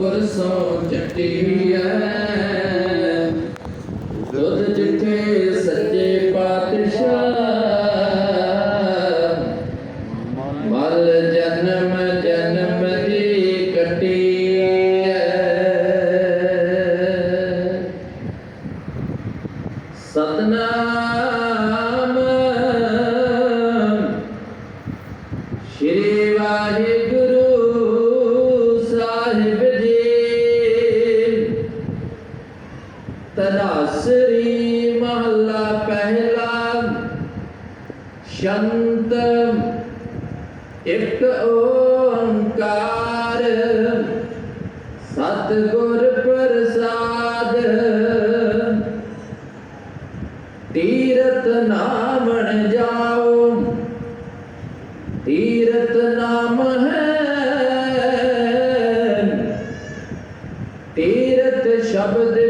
ਪਰਸੋਂ ਚੱਟੀ ਐ ਦੁੱਧ ਜਿੱਥੇ ਸੱਚੇ ਪਾਤਸ਼ਾਹ। ਮਲ ਜਨਮ ਤਨਾਸਰੀ ਮਹੱਲਾ ਪਹਿਲਾ, ਸ਼ੰਤ, ਇੱਕ ਓੰਕਾਰ, ਸਤਿਗੁਰ ਪ੍ਰਸਾਦ ਤੀਰਤ ਨਾਮਣ ਜਾਓ। ਤੀਰਤ ਨਾਮ ਹੈ ਤੀਰਤ ਸ਼ਬਦ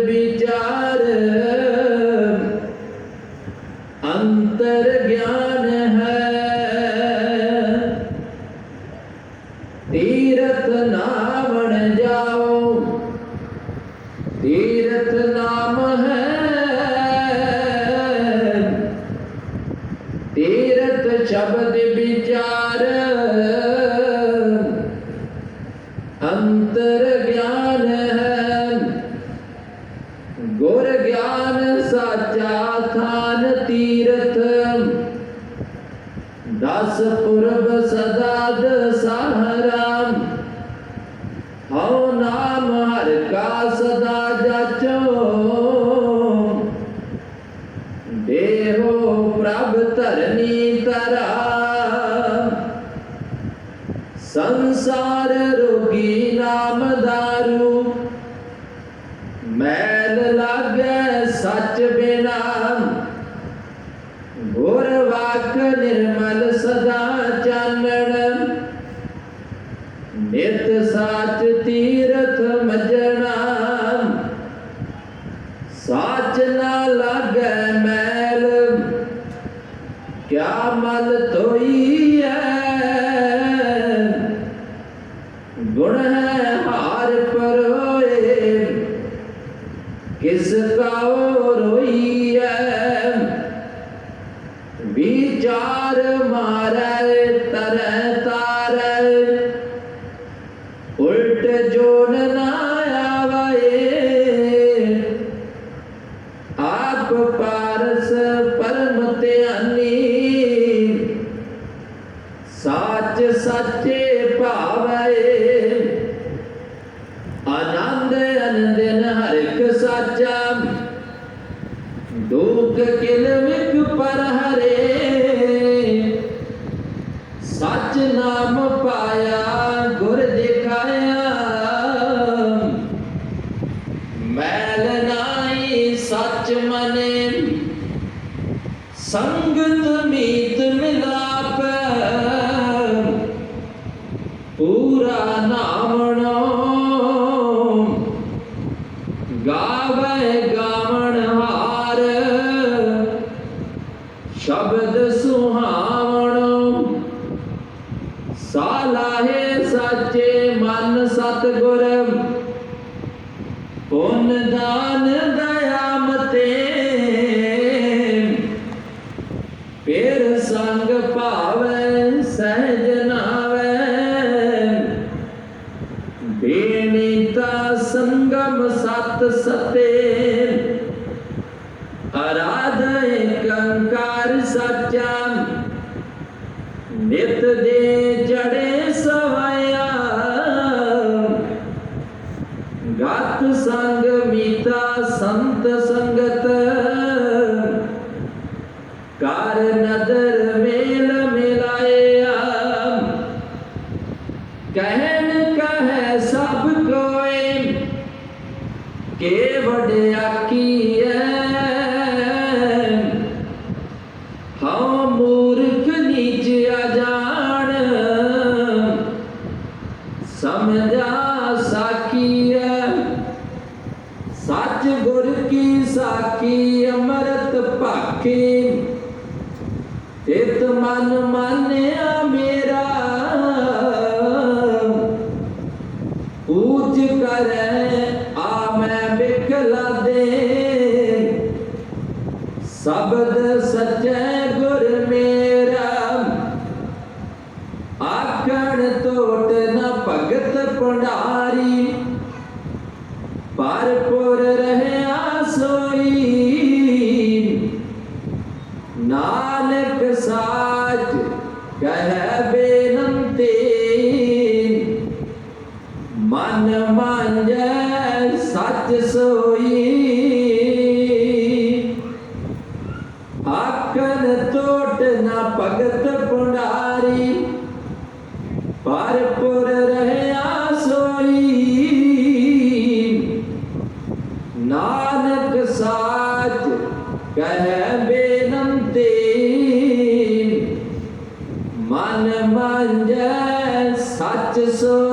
ਦਸਹਰਾ ਹਉ ਨਾਮ ਹਰ ਕਾ ਸਦਾ ਜਾਚੋ। ਦੇਹੋ ਪ੍ਰਭ ਧਰਨੀ ਤਰਾ ਸੰਸਾਰ ਰੋਗੀ ਨਾਮ ਦਾਰੂ। ਮੈਲ ਲਾਗੈ ਸੱਚ ਬਿਨਾ। ਗੁਰ ਵਾਕ ਨਿਰਮਲ ਸਦਾ ਚਾਨਣ ਨਿਤ ਸਾਚ ਤੀਰਥ ਮਜਣਾ। ਸਾਚ ਨਾ ਲਾਗੈ ਮੈਲ। ਕਿਆ ਮਲ ਧੋਈ ਐ ਗੁਣ ਹੈ ਹਾਰ ਪਰੋਏ। ਕਿਸ ਕਾਉ ਰੋਈ ਐ ਵਿਚਾਰ ਮਾਰੈ ਤਰੈ ਤਾਰੈ। ਸਾਚ ਸ਼ਬਦ ਸੁਹਾਵਣੋ। ਸਾਲਾਹੇ ਸਾਚੇ ਮਨ ਸਤਗੁਰ। ਪੁੰਨ ਦਾਨ ਦਇਆ ਮਤੇ। ਪੇਰ ਸੰਗ ਭਾਵੈ, ਸਹਿਜ ਨਾਵੈ। ਬੇਨੀਤਾ ਸੰਗਮ ਸਤ ਸਤੇ। ਅਰਾਧ ਏਕੰਕਾਰ ਸੱਚਾ ਨਿਤ ਦੇ ਜੜੇ ਸਵਾਇਆ। ਗਤ ਸੰਗ ਮੀਤਾ ਸੰਤ ਸੰਗਤ ਕਰ ਨਦਰ ਮੇਲ ਮਿਲਾਇਆ। ਕਹਿਨ ਕਹੈ ਸਭ ਕੋਏ, ਕੇ ਵਡਿਆਕੀ ਐ ਕੀ ਸਾਕੀ ਅੰਮ੍ਰਿਤ ਭਾਖੀ ਇਤ ਮਨ ਮਾਨਿਆ ਮੇਰਾ ਪੂਜ ਕਰੈ ਆ ਮੈਂ ਬਿਖਲਾ ਦੇ ਸਬਦ ਮਨ ਸੱਚ ਸੋਈ। ਆਕਨ ਨਾ ਭਗਤ ਪੁੰਡਾਰੀ ਪਰਪੁਰ ਨਾਨਕ ਸਾਚ ਕਹਿ ਬੇਨੰਤੀ, ਮਨ ਮੰਜੈ, ਸੱਚ ਸੋਈ।